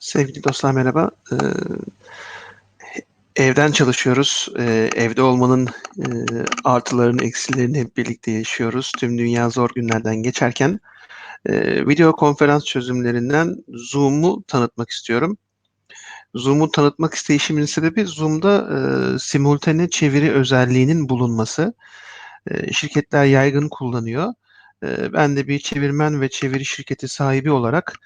Sevgili dostlar merhaba. Ee, evden çalışıyoruz. Ee, evde olmanın e, artılarını, eksilerini hep birlikte yaşıyoruz. Tüm dünya zor günlerden geçerken e, video konferans çözümlerinden Zoom'u tanıtmak istiyorum. Zoom'u tanıtmak isteyişimin sebebi Zoom'da e, simultane çeviri özelliğinin bulunması. E, şirketler yaygın kullanıyor. E, ben de bir çevirmen ve çeviri şirketi sahibi olarak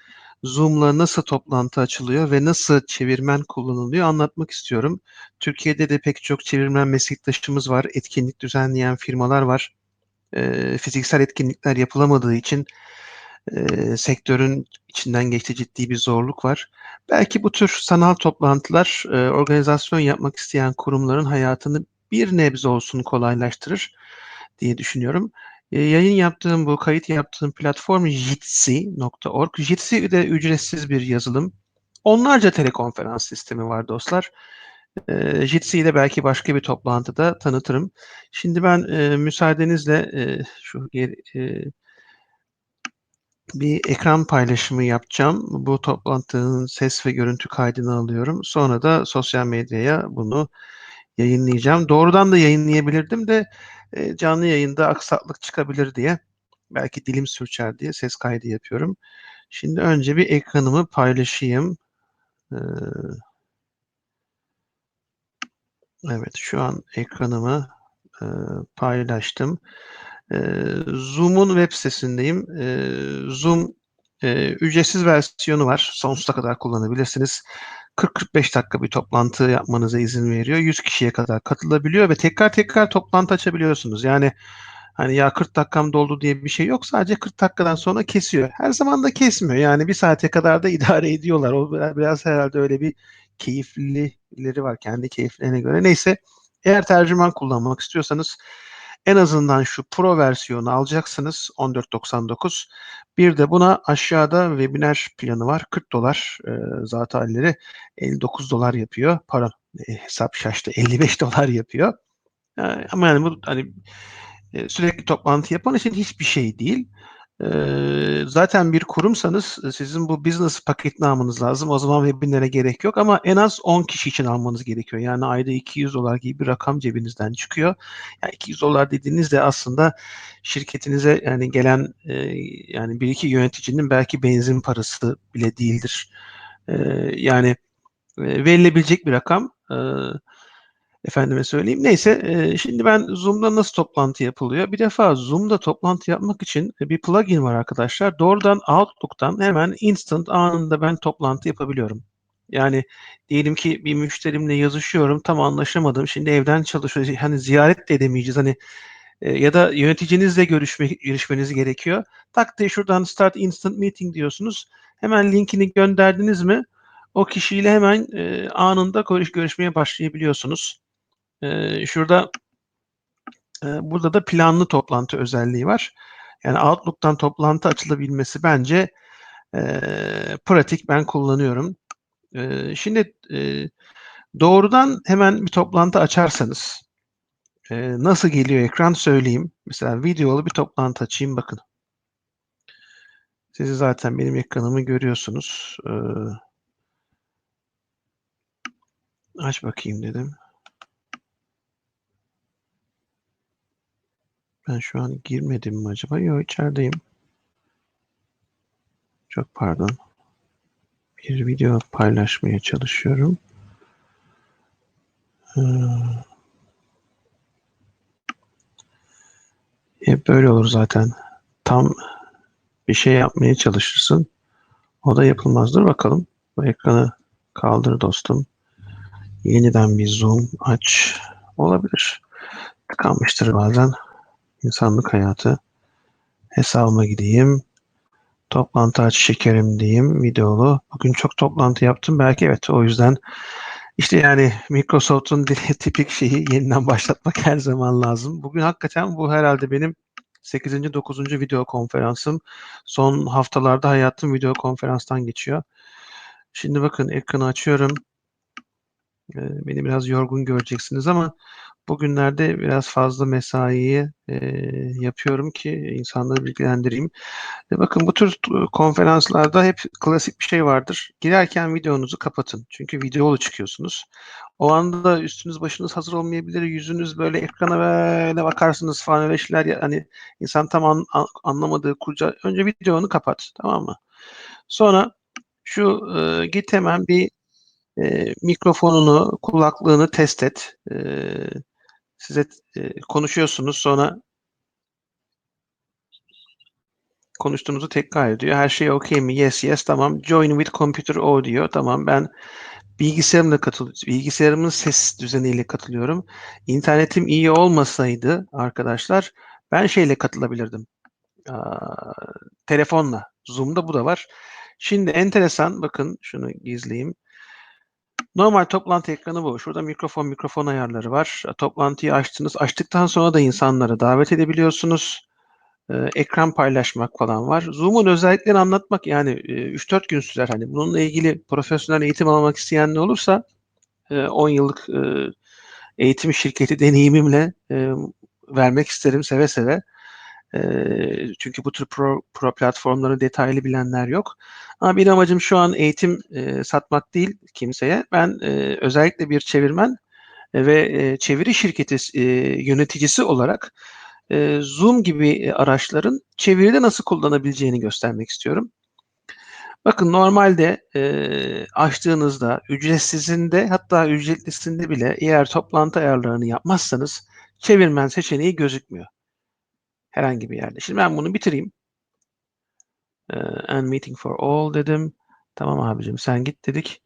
Zoom'la nasıl toplantı açılıyor ve nasıl çevirmen kullanılıyor anlatmak istiyorum. Türkiye'de de pek çok çevirmen meslektaşımız var, etkinlik düzenleyen firmalar var. E, fiziksel etkinlikler yapılamadığı için e, sektörün içinden geçti ciddi bir zorluk var. Belki bu tür sanal toplantılar e, organizasyon yapmak isteyen kurumların hayatını bir nebze olsun kolaylaştırır diye düşünüyorum. E, yayın yaptığım bu kayıt yaptığım platform jitsi.org. Jitsi de ücretsiz bir yazılım. Onlarca telekonferans sistemi var dostlar. E, Jitsi'yi de belki başka bir toplantıda tanıtırım. Şimdi ben e, müsaadenizle e, şu e, bir ekran paylaşımı yapacağım. Bu toplantının ses ve görüntü kaydını alıyorum. Sonra da sosyal medyaya bunu yayınlayacağım. Doğrudan da yayınlayabilirdim de e, canlı yayında aksaklık çıkabilir diye belki dilim sürçer diye ses kaydı yapıyorum. Şimdi önce bir ekranımı paylaşayım. Ee, evet şu an ekranımı e, paylaştım. E, Zoom'un web sitesindeyim. E, Zoom e, ücretsiz versiyonu var. Sonsuza kadar kullanabilirsiniz. 40-45 dakika bir toplantı yapmanıza izin veriyor. 100 kişiye kadar katılabiliyor ve tekrar tekrar toplantı açabiliyorsunuz. Yani hani ya 40 dakikam doldu diye bir şey yok. Sadece 40 dakikadan sonra kesiyor. Her zaman da kesmiyor. Yani bir saate kadar da idare ediyorlar. O biraz, herhalde öyle bir keyiflileri var kendi keyiflerine göre. Neyse eğer tercüman kullanmak istiyorsanız en azından şu Pro versiyonu alacaksınız 14.99. Bir de buna aşağıda webinar planı var. 40 dolar e, zaten halleri 59 dolar yapıyor. Para e, hesap şaştı 55 dolar yapıyor. E, ama yani bu hani e, sürekli toplantı yapan için hiçbir şey değil zaten bir kurumsanız sizin bu business paketini almanız lazım. O zaman webinlere gerek yok ama en az 10 kişi için almanız gerekiyor. Yani ayda 200 dolar gibi bir rakam cebinizden çıkıyor. Yani 200 dolar dediğinizde aslında şirketinize yani gelen yani bir iki yöneticinin belki benzin parası bile değildir. yani verilebilecek bir rakam. E, efendime söyleyeyim. Neyse e, şimdi ben Zoom'da nasıl toplantı yapılıyor? Bir defa Zoom'da toplantı yapmak için e, bir plugin var arkadaşlar. Doğrudan Outlook'tan hemen instant anında ben toplantı yapabiliyorum. Yani diyelim ki bir müşterimle yazışıyorum tam anlaşamadım. Şimdi evden çalışıyor. Hani ziyaret de edemeyeceğiz. Hani e, ya da yöneticinizle görüşme, görüşmeniz gerekiyor. Tak diye şuradan start instant meeting diyorsunuz. Hemen linkini gönderdiniz mi? O kişiyle hemen e, anında görüş, görüşmeye başlayabiliyorsunuz. Ee, şurada e, burada da planlı toplantı özelliği var. Yani Outlook'tan toplantı açılabilmesi bence e, pratik. Ben kullanıyorum. E, şimdi e, doğrudan hemen bir toplantı açarsanız e, nasıl geliyor ekran söyleyeyim. Mesela videolu bir toplantı açayım bakın. Siz zaten benim ekranımı görüyorsunuz. E, aç bakayım dedim. Ben şu an girmedim mi acaba? Yok içerideyim. Çok pardon. Bir video paylaşmaya çalışıyorum. Hmm. Hep böyle olur zaten. Tam bir şey yapmaya çalışırsın. O da yapılmazdır. Bakalım. Bu ekranı kaldır dostum. Yeniden bir zoom aç. Olabilir. Tıkanmıştır bazen insanlık hayatı. Hesabıma gideyim. Toplantı aç şekerim diyeyim videolu. Bugün çok toplantı yaptım. Belki evet o yüzden işte yani Microsoft'un tipik şeyi yeniden başlatmak her zaman lazım. Bugün hakikaten bu herhalde benim 8. 9. video konferansım. Son haftalarda hayatım video konferanstan geçiyor. Şimdi bakın ekranı açıyorum. Eee, beni biraz yorgun göreceksiniz ama bugünlerde biraz fazla mesaiyi, eee, yapıyorum ki insanları bilgilendireyim. E, bakın bu tür t konferanslarda hep klasik bir şey vardır. Girerken videonuzu kapatın. Çünkü videolu çıkıyorsunuz. O anda üstünüz başınız hazır olmayabilir. Yüzünüz böyle ekrana böyle bakarsınız falan öyle şeyler hani insan tam an a anlamadığı kurca önce videonu kapat, tamam mı? Sonra şu, eee, git hemen bir, eee, mikrofonunu, kulaklığını test et. Eee, size eee, konuşuyorsunuz sonra konuştuğunuzu tekrar ediyor. Her şey okay mi? Yes, yes, tamam. Join with computer audio. Tamam, ben bilgisayarımla katıl bilgisayarımın ses düzeniyle katılıyorum. İnternetim iyi olmasaydı arkadaşlar ben şeyle katılabilirdim, aaa, telefonla. Zoom'da bu da var. Şimdi enteresan, bakın şunu gizleyeyim. Normal toplantı ekranı bu. Şurada mikrofon, mikrofon ayarları var. Toplantıyı açtınız. Açtıktan sonra da insanları davet edebiliyorsunuz. Eee, ekran paylaşmak falan var. Zoom'un özelliklerini anlatmak yani, eee, 3-4 gün sürer. Hani bununla ilgili profesyonel eğitim almak isteyenler olursa, eee, 10 yıllık, eee, eğitim şirketi deneyimimle, vermek isterim seve seve. Çünkü bu tür pro pro platformları detaylı bilenler yok. Ama benim amacım şu an eğitim, eee, satmak değil kimseye. Ben, eee, özellikle bir çevirmen ve, eee, çeviri şirketi eee, yöneticisi olarak, eee, Zoom gibi, araçların çeviride nasıl kullanabileceğini göstermek istiyorum. Bakın normalde, eee, açtığınızda ücretsizinde hatta ücretlisinde bile eğer toplantı ayarlarını yapmazsanız çevirmen seçeneği gözükmüyor herhangi bir yerde. Şimdi ben bunu bitireyim. Eee, end meeting for all dedim. Tamam abicim sen git dedik.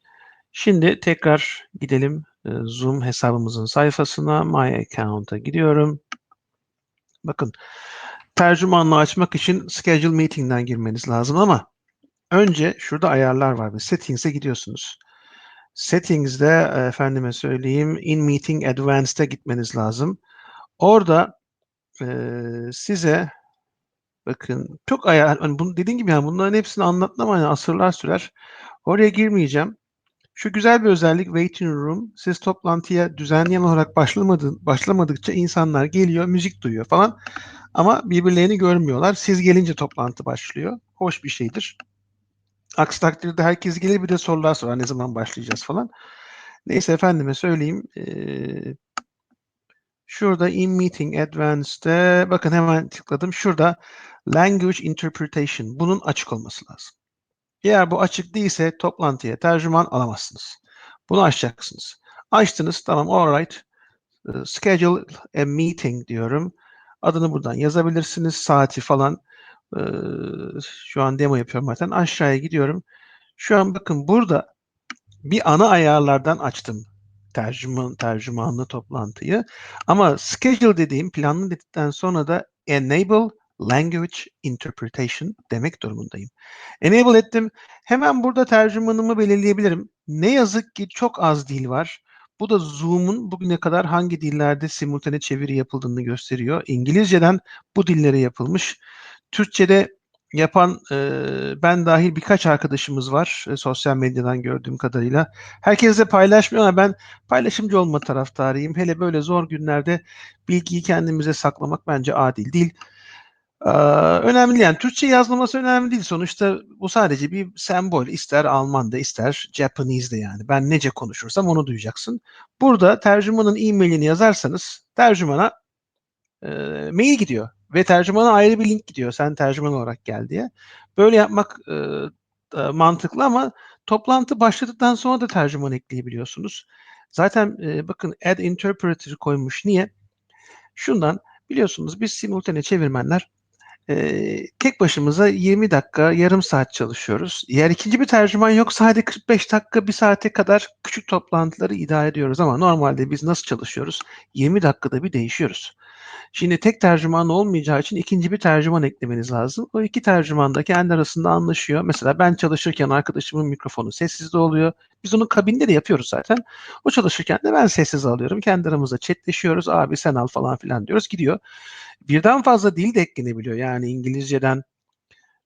Şimdi tekrar gidelim, eee, Zoom hesabımızın sayfasına. My account'a gidiyorum. Bakın, tercümanlığı açmak için schedule meeting'den girmeniz lazım ama önce şurada ayarlar var settings'e gidiyorsunuz. Settings'de, eee, efendime söyleyeyim, in meeting advanced'e gitmeniz lazım. Orada, eee, size bakın çok ayar hani bunu dediğim gibi yani bunların hepsini anlatmam hani asırlar sürer. Oraya girmeyeceğim. Şu güzel bir özellik waiting room. Siz toplantıya düzenli olarak başlamadı başlamadıkça insanlar geliyor, müzik duyuyor falan ama birbirlerini görmüyorlar. Siz gelince toplantı başlıyor. Hoş bir şeydir. Aksi takdirde herkes gelir bir de sorular sorar. Ne zaman başlayacağız falan. Neyse efendime söyleyeyim, eee şurada in meeting advanced'te bakın hemen tıkladım. Şurada language interpretation bunun açık olması lazım. Eğer bu açık değilse toplantıya tercüman alamazsınız. Bunu açacaksınız. Açtınız, tamam, alright. Eee, schedule a meeting diyorum. Adını buradan yazabilirsiniz, saati falan. Eee, şu an demo yapıyorum zaten. Aşağıya gidiyorum. Şu an bakın burada bir ana ayarlardan açtım tercüman tercümanlı toplantıyı ama schedule dediğim, planlı dedikten sonra da enable language interpretation demek durumundayım. Enable ettim. Hemen burada tercümanımı belirleyebilirim. Ne yazık ki çok az dil var. Bu da Zoom'un bugüne kadar hangi dillerde simultane çeviri yapıldığını gösteriyor. İngilizceden bu dillere yapılmış. Türkçede yapan, eee, ben dâhil birkaç arkadaşımız var, eee, sosyal medyadan gördüğüm kadarıyla. Herkes de paylaşmıyor ama ben paylaşımcı olma taraftarıyım. Hele böyle zor günlerde bilgiyi kendimize saklamak bence adil değil. Aaa, önemli yani Türkçe yazılması önemli değil. Sonuçta bu sadece bir sembol. İster Alman'da ister Japanese'de yani. Ben nece konuşursam onu duyacaksın. Burada tercümanın e-mail'ini yazarsanız tercümana, eee, mail gidiyor ve tercümana ayrı bir link gidiyor. Sen tercüman olarak gel diye. Böyle yapmak, ııı, ııı, mantıklı ama toplantı başladıktan sonra da tercüman ekleyebiliyorsunuz. Zaten, eee, bakın add interpreter koymuş. Niye? Şundan, biliyorsunuz biz simultane çevirmenler, eee, tek başımıza 20 dakika, yarım saat çalışıyoruz. Eğer ikinci bir tercüman yoksa hadi 45 dakika, 1 saate kadar küçük toplantıları idare ediyoruz ama normalde biz nasıl çalışıyoruz? 20 dakikada bir değişiyoruz. Şimdi tek tercüman olmayacağı için ikinci bir tercüman eklemeniz lazım. O 2 tercüman da kendi arasında anlaşıyor. Mesela ben çalışırken arkadaşımın mikrofonu sessizde oluyor. Biz onu kabinde de yapıyoruz zaten. O çalışırken de ben sessize alıyorum. Kendi aramızda chatleşiyoruz. "Abi sen al." falan filan diyoruz, gidiyor. Birden fazla dil de eklenebiliyor. Yani İngilizceden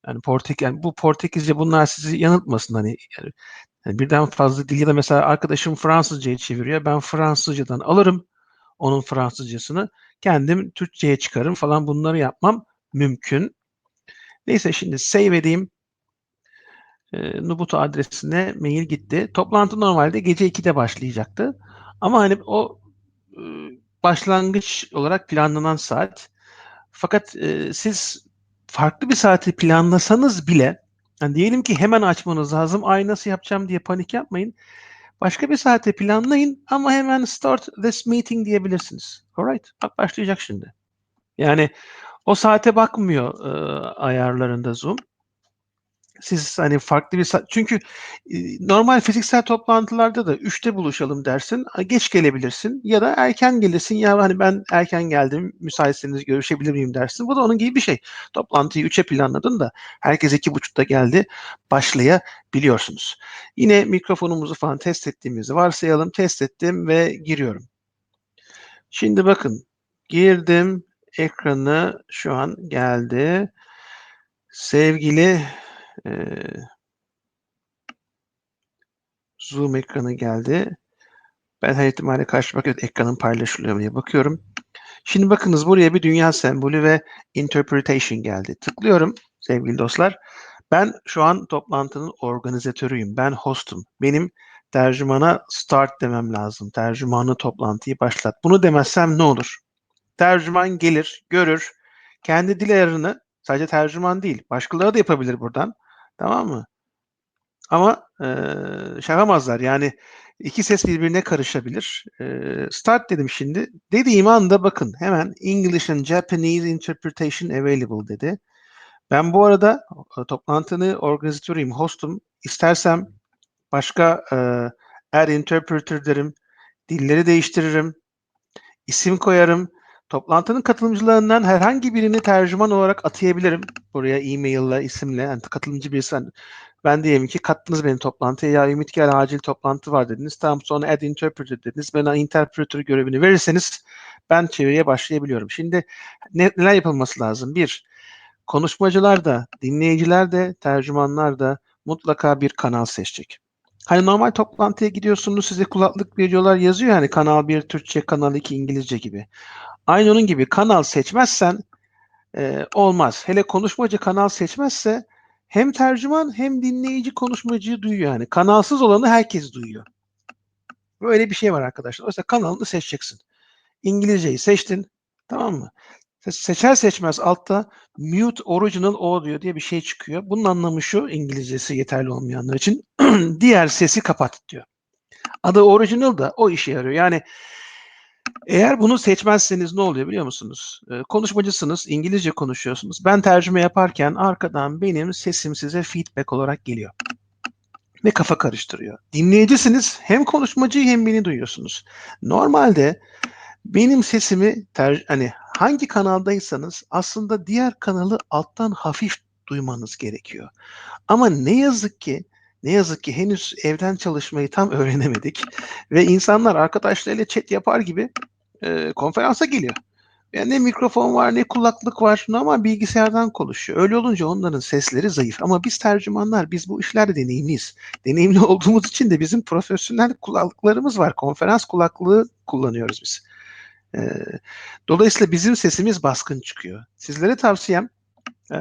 Yani Portek yani bu Portekizce bunlar sizi yanıltmasın hani yani birden fazla dil ya da mesela arkadaşım Fransızcayı çeviriyor. Ben Fransızcadan alırım onun Fransızcasını. Kendim Türkçe'ye çıkarım falan bunları yapmam mümkün. Neyse şimdi save edeyim. E, Nubutu adresine mail gitti. Toplantı normalde gece 2'de başlayacaktı. Ama hani o e, başlangıç olarak planlanan saat. Fakat e, siz farklı bir saati planlasanız bile yani diyelim ki hemen açmanız lazım. Ay nasıl yapacağım diye panik yapmayın. Başka bir saate planlayın ama hemen start this meeting diyebilirsiniz. Alright. Bak başlayacak şimdi. Yani o saate bakmıyor e, ayarlarında Zoom siz hani farklı bir çünkü e, normal fiziksel toplantılarda da 3'te buluşalım dersin. Geç gelebilirsin ya da erken gelirsin. Ya hani ben erken geldim müsaitseniz görüşebilir miyim dersin. Bu da onun gibi bir şey. Toplantıyı 3'e planladın da herkes 2.30'da geldi. Başlayabiliyorsunuz. Yine mikrofonumuzu falan test ettiğimizi varsayalım. Test ettim ve giriyorum. Şimdi bakın girdim. Ekranı şu an geldi. Sevgili ee, Zoom ekranı geldi. Ben her ihtimalle karşı bakıyorum ekranın paylaşılıyor diye bakıyorum. Şimdi bakınız buraya bir dünya sembolü ve interpretation geldi. Tıklıyorum sevgili dostlar. Ben şu an toplantının organizatörüyüm. Ben hostum. Benim tercümana start demem lazım. Tercümanı toplantıyı başlat. Bunu demezsem ne olur? Tercüman gelir, görür. Kendi dil ayarını sadece tercüman değil, başkaları da yapabilir buradan. Tamam mı? Ama e, şey. Yani iki ses birbirine karışabilir. E, start dedim şimdi. Dediğim anda bakın hemen English and Japanese interpretation available dedi. Ben bu arada toplantını organizatörüyüm, hostum. İstersem başka e, add interpreter derim. Dilleri değiştiririm. isim koyarım. Toplantının katılımcılarından herhangi birini tercüman olarak atayabilirim. Buraya e-mail isimle yani katılımcı birisi. Yani ben diyelim ki kattınız benim toplantıya. Ya Ümit gel acil toplantı var dediniz. Tamam sonra add interpreter dediniz. Bana interpreter görevini verirseniz ben çeviriye başlayabiliyorum. Şimdi ne, neler yapılması lazım? Bir, konuşmacılar da, dinleyiciler de, tercümanlar da mutlaka bir kanal seçecek. Hani normal toplantıya gidiyorsunuz size kulaklık veriyorlar yazıyor yani kanal 1 Türkçe, kanal 2 İngilizce gibi. Aynı onun gibi kanal seçmezsen e, olmaz. Hele konuşmacı kanal seçmezse hem tercüman hem dinleyici konuşmacıyı duyuyor yani. Kanalsız olanı herkes duyuyor. Böyle bir şey var arkadaşlar. Oysa kanalını seçeceksin. İngilizceyi seçtin. Tamam mı? Seçer seçmez altta mute original audio diye bir şey çıkıyor. Bunun anlamı şu İngilizcesi yeterli olmayanlar için diğer sesi kapat diyor. Adı original da o işe yarıyor. Yani eğer bunu seçmezseniz ne oluyor biliyor musunuz? Ee, konuşmacısınız, İngilizce konuşuyorsunuz. Ben tercüme yaparken arkadan benim sesim size feedback olarak geliyor. Ve kafa karıştırıyor. Dinleyicisiniz, hem konuşmacıyı hem beni duyuyorsunuz. Normalde benim sesimi ter, hani hangi kanaldaysanız aslında diğer kanalı alttan hafif duymanız gerekiyor. Ama ne yazık ki ne yazık ki henüz evden çalışmayı tam öğrenemedik ve insanlar arkadaşlarıyla chat yapar gibi e, konferansa geliyor. Yani ne mikrofon var ne kulaklık var ama bilgisayardan konuşuyor. Öyle olunca onların sesleri zayıf. Ama biz tercümanlar, biz bu işlerde deneyimliyiz. Deneyimli olduğumuz için de bizim profesyonel kulaklıklarımız var. Konferans kulaklığı kullanıyoruz biz. Ee, dolayısıyla bizim sesimiz baskın çıkıyor. Sizlere tavsiyem e,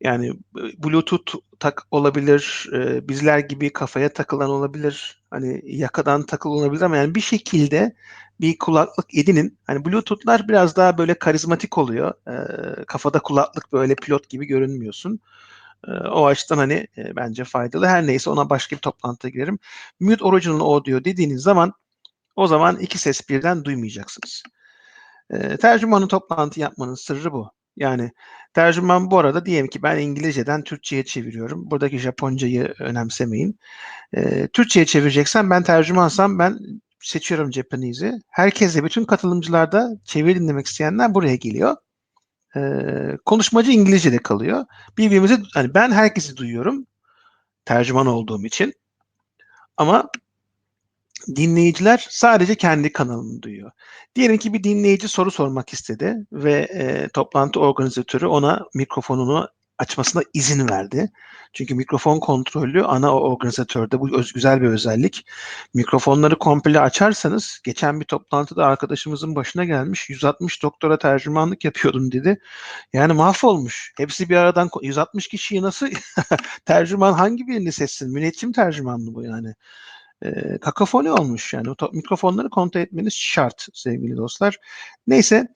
yani Bluetooth tak olabilir, e, bizler gibi kafaya takılan olabilir, hani yakadan takılı olabilir ama yani bir şekilde bir kulaklık edinin. Hani Bluetooth'lar biraz daha böyle karizmatik oluyor. E, kafada kulaklık böyle pilot gibi görünmüyorsun. E, o açıdan hani e, bence faydalı. Her neyse ona başka bir toplantıya girerim. Mute Original Audio dediğiniz zaman o zaman iki ses birden duymayacaksınız. E, tercümanın toplantı yapmanın sırrı bu. Yani tercüman bu arada diyelim ki ben İngilizceden Türkçe'ye çeviriyorum. Buradaki Japoncayı önemsemeyin. E, Türkçe'ye çevireceksen ben tercümansam ben seçiyorum Japanese'i. Herkes de bütün katılımcılarda çeviri dinlemek isteyenler buraya geliyor. E, konuşmacı İngilizce'de kalıyor. Birbirimizi hani ben herkesi duyuyorum tercüman olduğum için. Ama dinleyiciler sadece kendi kanalını duyuyor. Diyelim ki bir dinleyici soru sormak istedi ve e, toplantı organizatörü ona mikrofonunu açmasına izin verdi. Çünkü mikrofon kontrolü ana organizatörde bu öz, güzel bir özellik. Mikrofonları komple açarsanız geçen bir toplantıda arkadaşımızın başına gelmiş 160 doktora tercümanlık yapıyordum dedi. Yani mahvolmuş. Hepsi bir aradan 160 kişiyi nasıl tercüman hangi birini seçsin? Müneccim tercüman mı bu yani? E, kakafoni olmuş yani. Mikrofonları kontrol etmeniz şart sevgili dostlar. Neyse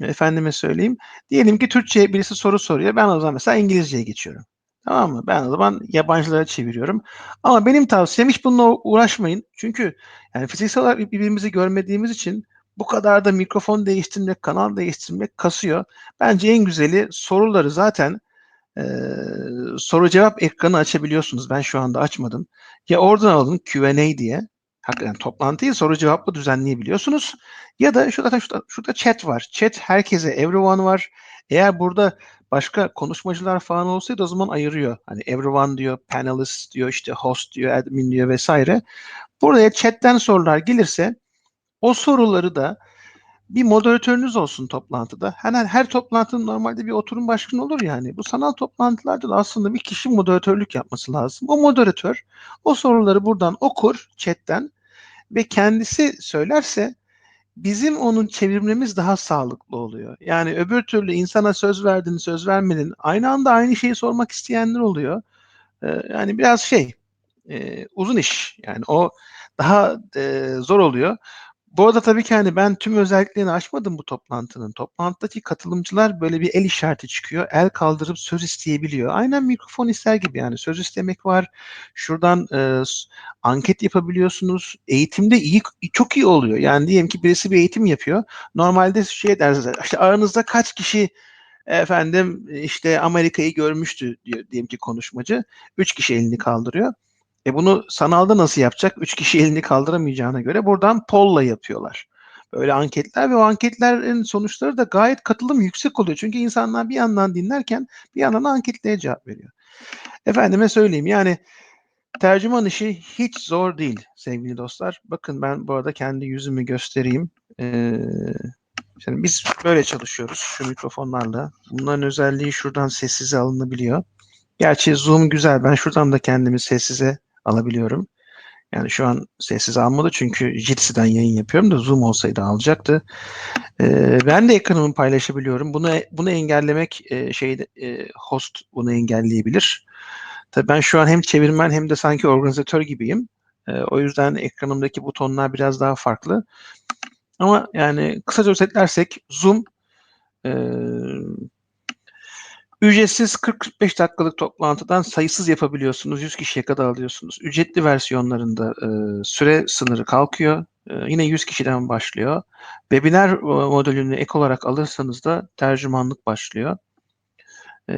efendime söyleyeyim. Diyelim ki Türkçe birisi soru soruyor. Ben o zaman mesela İngilizceye geçiyorum. Tamam mı? Ben o zaman yabancılara çeviriyorum. Ama benim tavsiyem hiç bununla uğraşmayın. Çünkü yani fiziksel olarak birbirimizi görmediğimiz için bu kadar da mikrofon değiştirmek, kanal değiştirmek kasıyor. Bence en güzeli soruları zaten e, soru cevap ekranı açabiliyorsunuz. Ben şu anda açmadım. Ya oradan alın Q&A diye. Hakikaten toplantıyı soru cevapla düzenleyebiliyorsunuz. Ya da şurada, şurada, şurada chat var. Chat herkese everyone var. Eğer burada başka konuşmacılar falan olsaydı o zaman ayırıyor. Hani everyone diyor, panelist diyor, işte host diyor, admin diyor vesaire. Buraya chatten sorular gelirse o soruları da bir moderatörünüz olsun toplantıda. Hemen her toplantının normalde bir oturum başkanı olur yani. Bu sanal toplantılarda da aslında bir kişi moderatörlük yapması lazım. O moderatör o soruları buradan okur chatten ve kendisi söylerse bizim onun çevirmemiz daha sağlıklı oluyor. Yani öbür türlü insana söz verdin, söz vermedin. Aynı anda aynı şeyi sormak isteyenler oluyor. Ee, yani biraz şey, e, uzun iş. Yani o daha e, zor oluyor. Bu arada tabii ki hani ben tüm özelliklerini açmadım bu toplantının. Toplantıdaki katılımcılar böyle bir el işareti çıkıyor. El kaldırıp söz isteyebiliyor. Aynen mikrofon ister gibi yani söz istemek var. Şuradan e, anket yapabiliyorsunuz. Eğitimde iyi çok iyi oluyor. Yani diyelim ki birisi bir eğitim yapıyor. Normalde şey deriz işte aranızda kaç kişi efendim işte Amerika'yı görmüştü diyor, diyelim ki konuşmacı. Üç kişi elini kaldırıyor. E bunu sanalda nasıl yapacak? Üç kişi elini kaldıramayacağına göre buradan polla yapıyorlar. Böyle anketler ve o anketlerin sonuçları da gayet katılım yüksek oluyor. Çünkü insanlar bir yandan dinlerken bir yandan anketlere cevap veriyor. Efendime söyleyeyim yani tercüman işi hiç zor değil sevgili dostlar. Bakın ben bu arada kendi yüzümü göstereyim. Ee, şimdi biz böyle çalışıyoruz şu mikrofonlarla. Bunların özelliği şuradan sessize alınabiliyor. Gerçi Zoom güzel. Ben şuradan da kendimi sessize alabiliyorum. Yani şu an sessiz almadı çünkü Jitsi'den yayın yapıyorum da Zoom olsaydı alacaktı. Ee, ben de ekranımı paylaşabiliyorum. Bunu bunu engellemek e, şeyde e, host bunu engelleyebilir. Tabii ben şu an hem çevirmen hem de sanki organizatör gibiyim. E, o yüzden ekranımdaki butonlar biraz daha farklı. Ama yani kısaca özetlersek Zoom e, Ücretsiz 40-45 dakikalık toplantıdan sayısız yapabiliyorsunuz. 100 kişiye kadar alıyorsunuz. Ücretli versiyonlarında e, süre sınırı kalkıyor. E, yine 100 kişiden başlıyor. Webinar e, modülünü ek olarak alırsanız da tercümanlık başlıyor. E,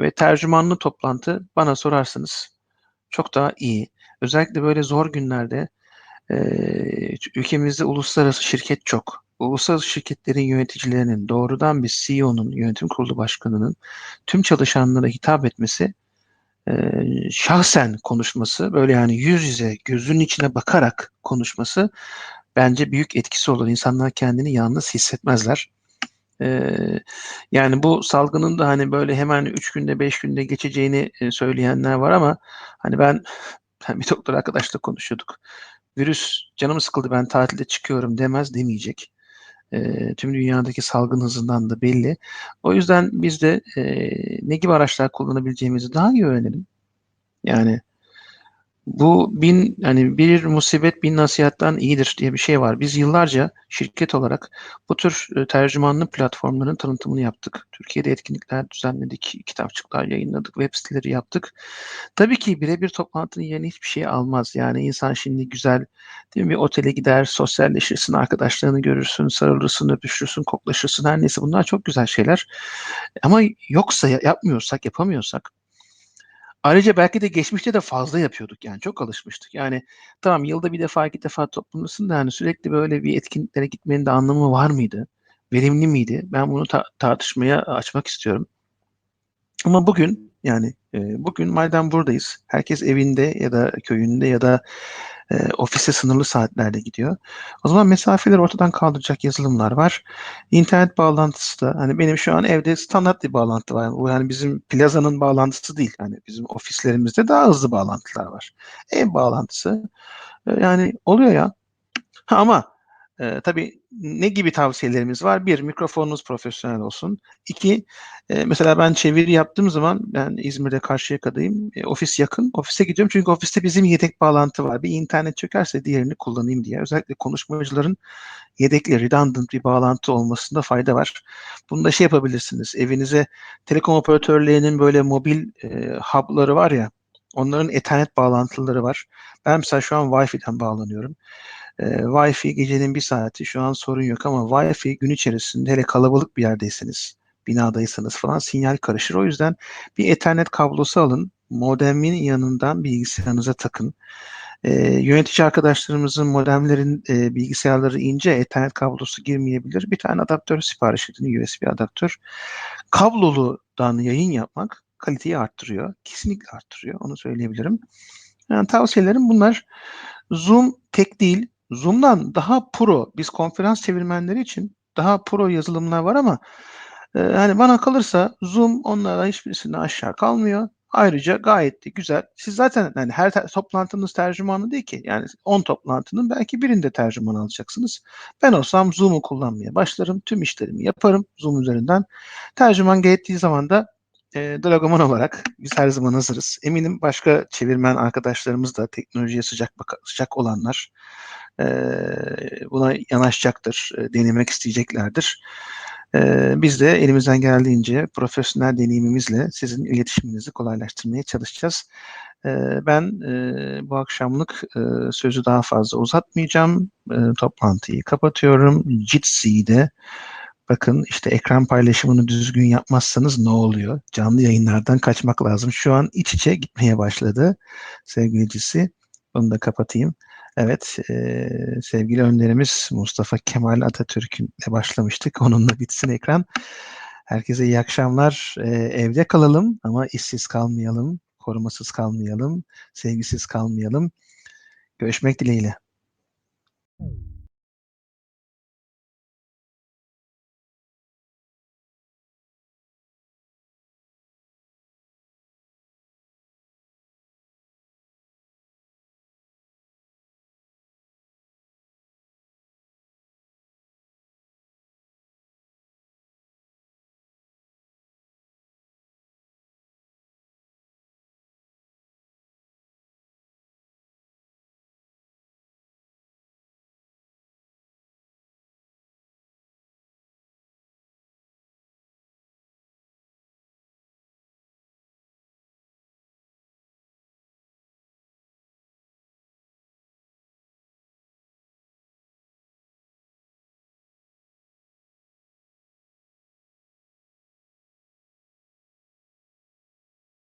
ve tercümanlı toplantı bana sorarsanız çok daha iyi. Özellikle böyle zor günlerde e, ülkemizde uluslararası şirket çok uluslararası şirketlerin yöneticilerinin doğrudan bir CEO'nun, yönetim kurulu başkanının tüm çalışanlara hitap etmesi, e, şahsen konuşması, böyle yani yüz yüze, gözünün içine bakarak konuşması bence büyük etkisi olur. İnsanlar kendini yalnız hissetmezler. Ee, yani bu salgının da hani böyle hemen 3 günde 5 günde geçeceğini e, söyleyenler var ama hani ben, ben bir doktor arkadaşla konuşuyorduk. Virüs canım sıkıldı ben tatilde çıkıyorum demez demeyecek. E, tüm dünyadaki salgın hızından da belli. O yüzden biz de e, ne gibi araçlar kullanabileceğimizi daha iyi öğrenelim. Yani bu bin hani bir musibet bin nasihattan iyidir diye bir şey var. Biz yıllarca şirket olarak bu tür e, tercümanlı platformların tanıtımını yaptık. Türkiye'de etkinlikler düzenledik, kitapçıklar yayınladık, web siteleri yaptık. Tabii ki birebir toplantının yerine hiçbir şey almaz. Yani insan şimdi güzel değil mi? Bir otele gider, sosyalleşirsin, arkadaşlarını görürsün, sarılırsın, öpüşürsün, koklaşırsın. Her neyse bunlar çok güzel şeyler. Ama yoksa yapmıyorsak, yapamıyorsak Ayrıca belki de geçmişte de fazla yapıyorduk yani çok alışmıştık. Yani tamam yılda bir defa iki defa toplanırsın da hani sürekli böyle bir etkinliklere gitmenin de anlamı var mıydı? Verimli miydi? Ben bunu ta- tartışmaya açmak istiyorum. Ama bugün yani e, bugün madem buradayız, herkes evinde ya da köyünde ya da Eee, ofise sınırlı saatlerde gidiyor. O zaman mesafeleri ortadan kaldıracak yazılımlar var. İnternet bağlantısı da hani benim şu an evde standart bir bağlantı var. Bu yani bizim plazanın bağlantısı değil. Hani bizim ofislerimizde daha hızlı bağlantılar var. Ev bağlantısı e, yani oluyor ya. Ha, ama e, tabii ne gibi tavsiyelerimiz var? Bir, mikrofonunuz profesyonel olsun. İki, e, mesela ben çeviri yaptığım zaman ben İzmir'de Karşıyaka'dayım. E, ofis yakın. Ofise gidiyorum çünkü ofiste bizim yedek bağlantı var. Bir internet çökerse diğerini kullanayım diye. Özellikle konuşmacıların yedekli, redundant bir bağlantı olmasında fayda var. Bunu da şey yapabilirsiniz. Evinize telekom operatörlerinin böyle mobil e, hub'ları var ya. Onların ethernet bağlantıları var. Ben mesela şu an Wi-Fi'den bağlanıyorum. E, Wi-Fi gecenin bir saati şu an sorun yok ama Wi-Fi gün içerisinde hele kalabalık bir yerdeyseniz, binadaysanız falan sinyal karışır. O yüzden bir Ethernet kablosu alın. Modemin yanından bilgisayarınıza takın. E, yönetici arkadaşlarımızın modemlerin e, bilgisayarları ince Ethernet kablosu girmeyebilir. Bir tane adaptör sipariş edin, USB adaptör. Kabloludan yayın yapmak kaliteyi arttırıyor. Kesinlikle arttırıyor. Onu söyleyebilirim. Yani tavsiyelerim bunlar. Zoom tek değil. Zoom'dan daha pro, biz konferans çevirmenleri için daha pro yazılımlar var ama e, hani bana kalırsa Zoom onlara hiçbirisinde aşağı kalmıyor. Ayrıca gayet de güzel. Siz zaten yani her te- toplantınız tercümanı değil ki. Yani 10 toplantının belki birinde tercüman alacaksınız. Ben olsam Zoom'u kullanmaya başlarım. Tüm işlerimi yaparım Zoom üzerinden. Tercüman gerektiği zaman da e, Dragoman olarak biz her zaman hazırız. Eminim başka çevirmen arkadaşlarımız da teknolojiye sıcak sıcak olanlar e, buna yanaşacaktır, e, denemek isteyeceklerdir. E, biz de elimizden geldiğince profesyonel deneyimimizle sizin iletişiminizi kolaylaştırmaya çalışacağız. E, ben e, bu akşamlık e, sözü daha fazla uzatmayacağım. E, toplantıyı kapatıyorum. Jitsi'de Bakın işte ekran paylaşımını düzgün yapmazsanız ne oluyor? Canlı yayınlardan kaçmak lazım. Şu an iç içe gitmeye başladı sevgilicisi. Onu da kapatayım. Evet, e, sevgili önderimiz Mustafa Kemal Atatürk'le başlamıştık. Onunla bitsin ekran. Herkese iyi akşamlar. E, evde kalalım ama işsiz kalmayalım, korumasız kalmayalım, sevgisiz kalmayalım. Görüşmek dileğiyle.